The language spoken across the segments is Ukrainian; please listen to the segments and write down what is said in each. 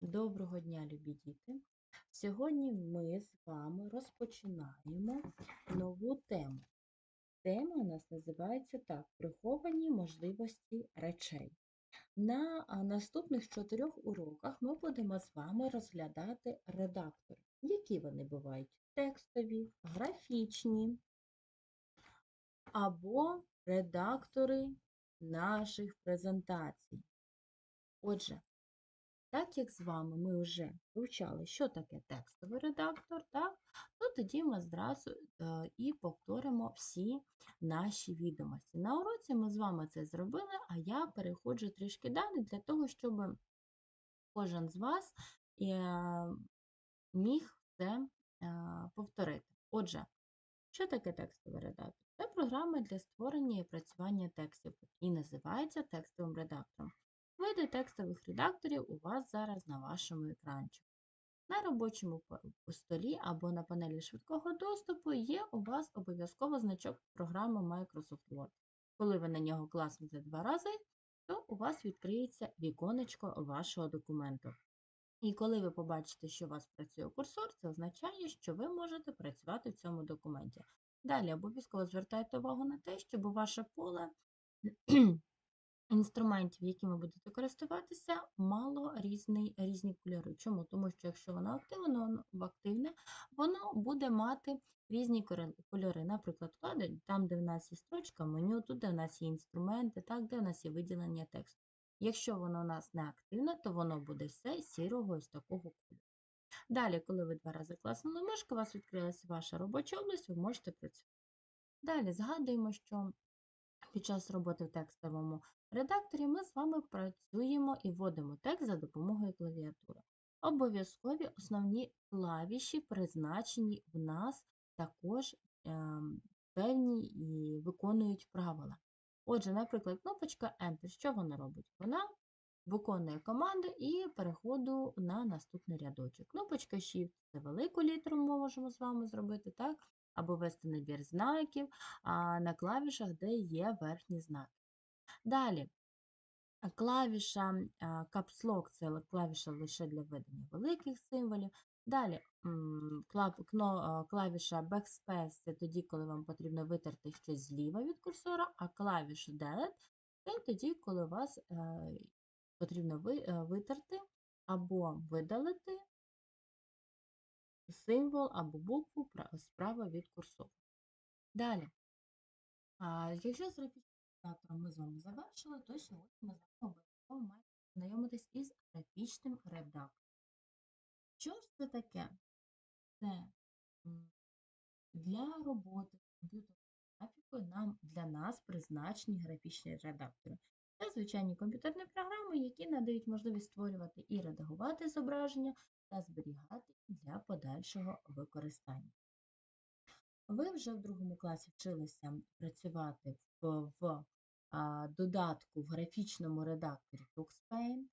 Доброго дня, любі діти! Сьогодні ми з вами розпочинаємо нову тему. Тема у нас називається так: Приховані можливості речей. На наступних чотирьох уроках ми будемо з вами розглядати редактори. Які вони бувають? Текстові, графічні або редактори наших презентацій. Отже, так як з вами ми вже вивчали, що таке текстовий редактор, так, то тоді ми зразу е, і повторимо всі наші відомості. На уроці ми з вами це зробили, а я переходжу трішки далі для того, щоб кожен з вас е, міг це е, повторити. Отже, що таке текстовий редактор? Це програма для створення і опрацювання текстів і називається текстовим редактором. Види текстових редакторів у вас зараз на вашому екранчику. На робочому столі або на панелі швидкого доступу є у вас обов'язково значок програми Microsoft Word. Коли ви на нього класнете два рази, то у вас відкриється віконечко вашого документу. І коли ви побачите, що у вас працює курсор, це означає, що ви можете працювати в цьому документі. Далі обов'язково звертайте увагу на те, щоб ваше поле інструментів, якими будете користуватися, мало різний, різні кольори. Чому? Тому що якщо воно активне, воно активне, воно буде мати різні кольори. Наприклад, там, де в нас є строчка, меню, тут де в нас є інструменти, так, де в нас є виділення тексту. Якщо воно у нас не активне, то воно буде все сірого ось такого кольору. Далі, коли ви два рази класнули мишку, у вас відкрилася ваша робоча область, ви можете працювати. Далі згадуємо, що під час роботи в текстовому редакторі ми з вами працюємо і вводимо текст за допомогою клавіатури. Обов'язкові основні клавіші призначені в нас також е, певні і виконують правила. Отже, наприклад, кнопочка Enter, що вона робить? Вона виконує команди і переходу на наступний рядочок. Кнопочка Shift це велику літеру ми можемо з вами зробити, так? Або ввести набір знаків на клавішах, де є верхні знаки. Далі, клавіша Lock – це клавіша лише для введення великих символів. Далі клавіша Backspace – це тоді, коли вам потрібно витерти щось зліва від курсора, а клавіша Delete – це тоді, коли вас е, потрібно е, витерти або видалити символ або букву справа від курсору. Далі, якщо з графічним ми з вами завершили, то сьогодні ми з вами обов'язково маємо знайомитись із графічним редактором. Що ж це таке? Це для роботи комп'ютерною графікою нам для нас призначені графічні редактори. Це звичайні комп'ютерні програми, які надають можливість створювати і редагувати зображення та зберігати для подальшого використання. Ви вже в другому класі вчилися працювати в, в а, додатку в графічному редакторі TuxPaint,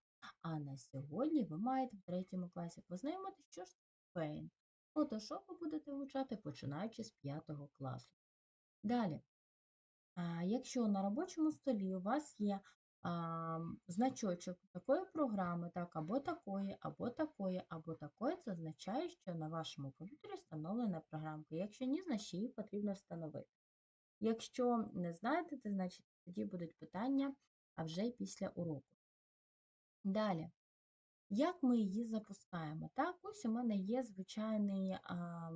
а на сьогодні ви маєте в третьому класі познайомитися, що ж Paint. Photoshop ви будете вивчати починаючи з 5 класу. Далі, а, якщо на робочому столі у вас є а, значочок такої програми, так, або такої, або такої, або такої, це означає, що на вашому комп'ютері встановлена програмка. Якщо ні, значить її потрібно встановити. Якщо не знаєте, то значить тоді будуть питання а вже після уроку. Далі, як ми її запускаємо? Так, ось у мене є звичайний а,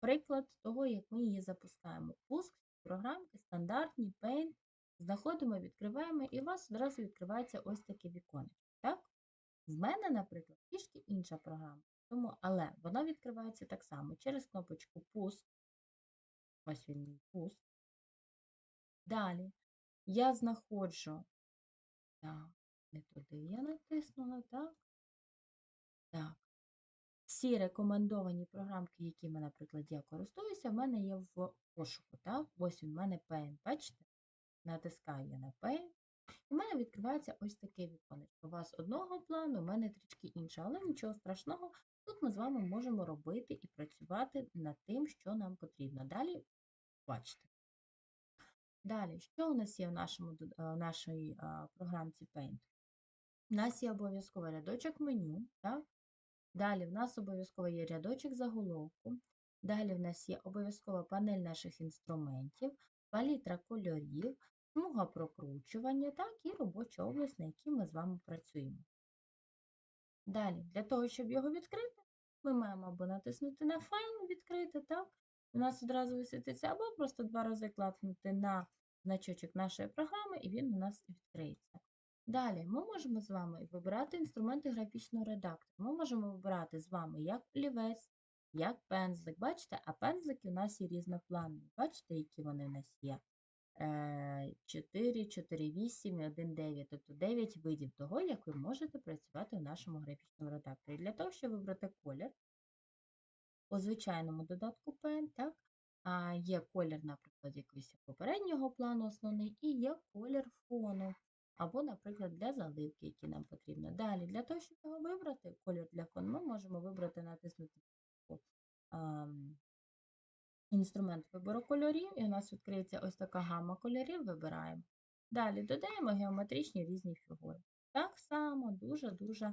приклад того, як ми її запускаємо. Пуск програмки стандартні Paint Знаходимо, відкриваємо, і у вас одразу відкривається ось таке віконечко. Так? В мене, наприклад, трішки інша програма. Тому, Але вона відкривається так само через кнопочку Пуск. Ось він пуск. Далі я знаходжу. Так, не туди я натиснула, так? Так. Всі рекомендовані програмки, якими, наприклад, я користуюся, в мене є в пошуку. так? Ось він в мене Paint, бачите? Натискаю я на P, і в мене відкривається ось таке віконечко. У вас одного плану, у мене трішки інше, але нічого страшного. Тут ми з вами можемо робити і працювати над тим, що нам потрібно. Далі бачите. Далі, що у нас є в нашому, в нашій програмці Paint? У нас є обов'язково рядочок меню, так? Далі в нас обов'язково є рядочок заголовку. Далі в нас є обов'язкова панель наших інструментів, палітра кольорів, смуга прокручування, так, і робоча область, на якій ми з вами працюємо. Далі, для того, щоб його відкрити, ми маємо або натиснути на файл, відкрити, так? У нас одразу висвітиться, або просто два рази клацнути на значочок нашої програми, і він у нас відкриється. Далі ми можемо з вами вибирати інструменти графічного редактора. Ми можемо вибирати з вами як олівець, як пензлик. Бачите, а пензлики у нас є різнопланові. Бачите, які вони в нас є? 4, 4, 8 1, 9. Тобто 9 видів того, як ви можете працювати в нашому графічному редакторі. Для того, щоб вибрати колір, у звичайному додатку Pen, так, а є колір, наприклад, якийсь попереднього плану основний, і є колір фону, або, наприклад, для заливки, які нам потрібно. Далі, для того, щоб його вибрати, колір для фону, ми можемо вибрати, натиснути інструмент вибору кольорів, і у нас відкриється ось така гама кольорів, вибираємо. Далі додаємо геометричні різні фігури. Так само дуже-дуже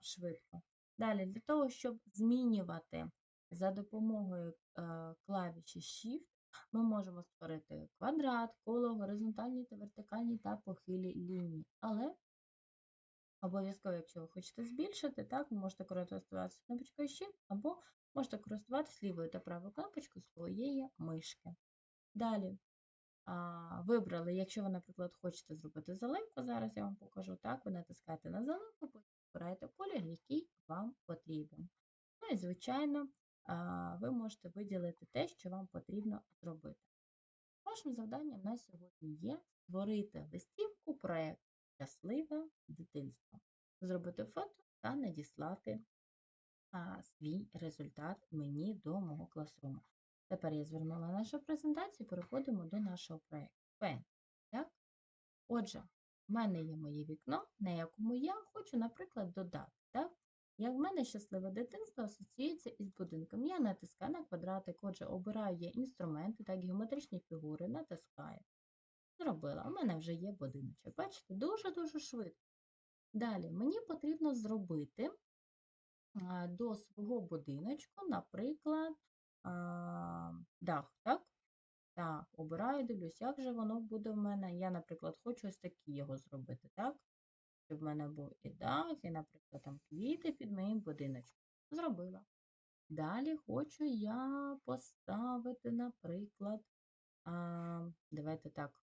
швидко. Далі, для того, щоб змінювати за допомогою е, клавіші Shift, ми можемо створити квадрат, коло, горизонтальні та вертикальні та похилі лінії. Але обов'язково, якщо ви хочете збільшити, так, ви можете користуватися кнопочкою Shift або можете користуватися лівою та правою кнопочкою своєї мишки. Далі а, вибрали, якщо ви, наприклад, хочете зробити заливку, зараз я вам покажу, так, ви натискаєте на заливку, потім обираєте колір, який вам потрібен. Ну і, звичайно, а, ви можете виділити те, що вам потрібно зробити. Вашим завданням на сьогодні є створити листівку проєкт Щасливе дитинство, зробити фото та надіслати а, свій результат мені до мого класруму. Тепер я звернула нашу презентацію, переходимо до нашого проєкту. Пен. Так? Отже, в мене є моє вікно, на якому я хочу, наприклад, додати. Так? Як в мене щасливе дитинство асоціюється із будинком. Я натискаю на квадратик, отже, обираю є інструменти, так, геометричні фігури, натискаю. Зробила. У мене вже є будиночок. Бачите, дуже-дуже швидко. Далі мені потрібно зробити до свого будиночку, наприклад, дах, так? Так, обираю, дивлюсь, як же воно буде в мене. Я, наприклад, хочу ось такий його зробити, так? Щоб в мене був і дах, і, наприклад, там квіти під моїм будиночком. Зробила. Далі хочу я поставити, наприклад, а, давайте так,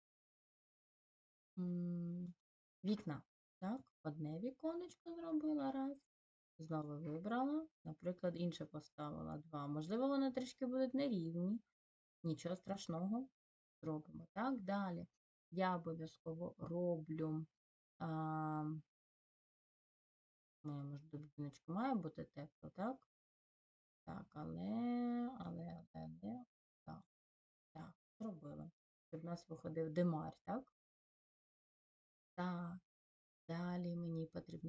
вікна. Так, одне віконечко зробила раз. Знову вибрала, наприклад, інше поставила 2. Можливо, вони трішки будуть нерівні. Нічого страшного. Зробимо. Так, далі. Я обов'язково роблю. А, Моєму ж будиночку має бути тепло, так? Так, але, але, але, але, так. Так, зробила. Щоб в нас виходив димар? Так,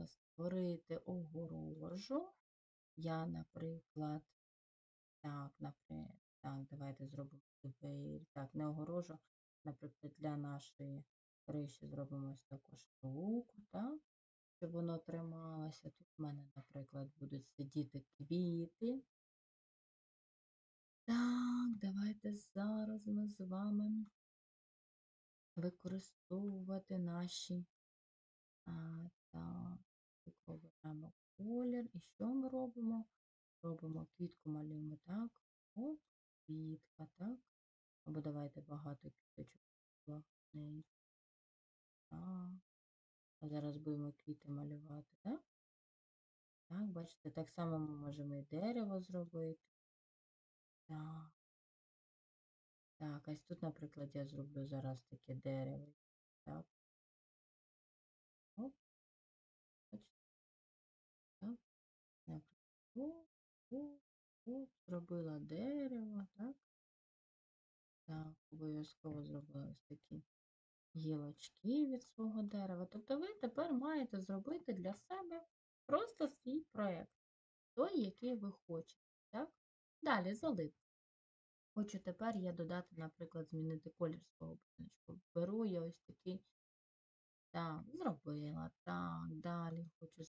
потрібно створити огорожу. Я, наприклад, так, наприклад, так, давайте зробимо двері. Так, не огорожу, наприклад, для нашої криші зробимо ось таку штуку, так, щоб воно трималося. Тут в мене, наприклад, будуть сидіти квіти. Так, давайте зараз ми з вами використовувати наші а, Так, обираємо колір. І що ми робимо? Робимо квітку, малюємо так. От, квітка, так. Або давайте багато квіточок. Так. А зараз будемо квіти малювати, так? Так, бачите, так само ми можемо і дерево зробити. Так. Так, ось тут, наприклад, я зроблю зараз таке дерево. Так. Оп, зробила дерево, так? Так, обов'язково зробила ось такі гілочки від свого дерева. Тобто ви тепер маєте зробити для себе просто свій проєкт, той, який ви хочете. Так? Далі заливка. Хочу тепер я додати, наприклад, змінити колір свого будиночку. Беру я ось такий Так, зробила. Так, далі хочу